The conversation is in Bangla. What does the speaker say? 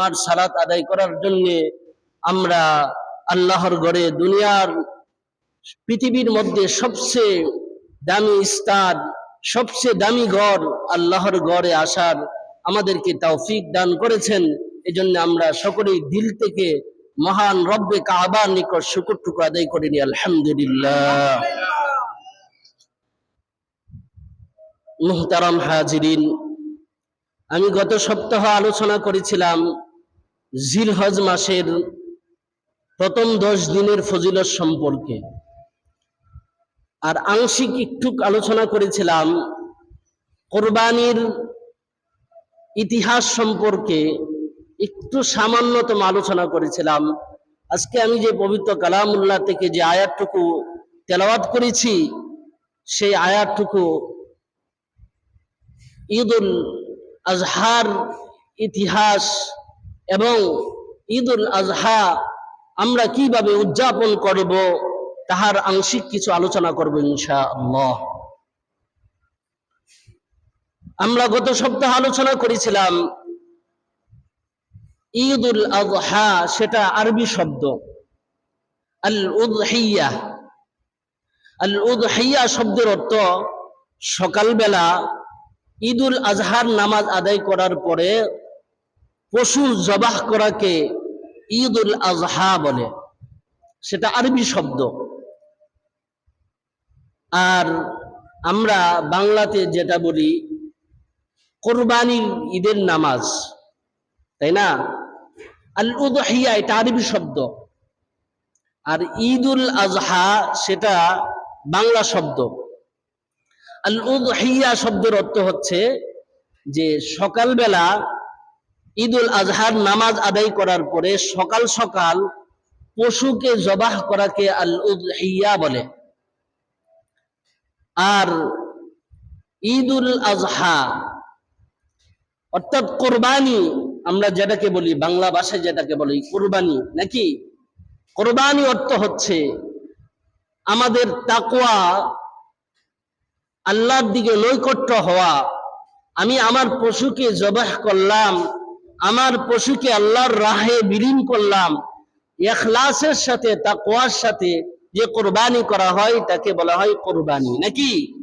জুমার সালাত আদায় করার জন্য আমরা আল্লাহর ঘরে দুনিয়ার পৃথিবীর মধ্যে সবচেয়ে দামি স্থান, সবচেয়ে দামি ঘর আল্লাহর ঘরে আসার আমাদেরকে তৌফিক দান করেছেন। এজন্য আমরা সকলেই দিল থেকে মহান রব্বে কাবার নিকট শুকুরটুকু আদায় করিনি আলহামদুলিল্লাহ। মুহতারাম হাজিরিন, আমি গত সপ্তাহ আলোচনা করেছিলাম জিলহজ মাসের প্রথম দশ দিনের ফজিলত সম্পর্কে। আর আংশিক একটু আলোচনা করেছিলাম, কোরবানির ইতিহাস সম্পর্কে একটু সামান্যতম আলোচনা করেছিলাম। আজকে আমি যে পবিত্র কালামুল্লাহ থেকে যে আয়াতটুকু তেলাওয়াত করেছি, সেই আয়াতটুকু ঈদুল আজহার ইতিহাস এবং ঈদুল আজহা আমরা কীভাবে উদযাপন করব, তাহার আংশিক কিছু আলোচনা করব ইনশা আল্লাহ আমরা গত সপ্তাহে আলোচনা করেছিলাম, ঈদুল আজহা সেটা আরবি শব্দ। আল উদহিয়া আল উদহিয়া শব্দের অর্থ সকালবেলা ঈদুল আজহার নামাজ আদায় করার পরে পশু জবাহ করাকে ঈদ উল আজহা বলে। সেটা আরবি শব্দ। আর আমরা বাংলাতে যেটা বলি, কোরবানির ঈদের নামাজ। তাই না? আল উদহিয়া এটা আরবি শব্দ। আর ঈদুল আজহা সেটা বাংলা শব্দ। আল উদহিয়া শব্দের অর্থ হচ্ছে যে সকালবেলা ঈদুল আজহার নামাজ আদায় করার পরে সকাল সকাল পশুকে জবাহ করাকে আল উদহিয়া বলে। আর ঈদুল আজহা, অর্থাৎ কোরবানি, আমরা যেটাকে বলি, বাংলা ভাষায় যেটাকে বলি, কোরবানি, নাকি? কোরবানি অর্থ হচ্ছে আমাদের তাকওয়া, আল্লাহর দিকে নৈকট্য হওয়া। আমি আমার পশুকে জবাহ করলাম আমার পশুকে আল্লাহর রাহে বিলীন করলাম। এখলাসের সাথে, তাকওয়ার সাথে যে কোরবানি করা হয়, তাকে বলা হয় কোরবানি। নাকি?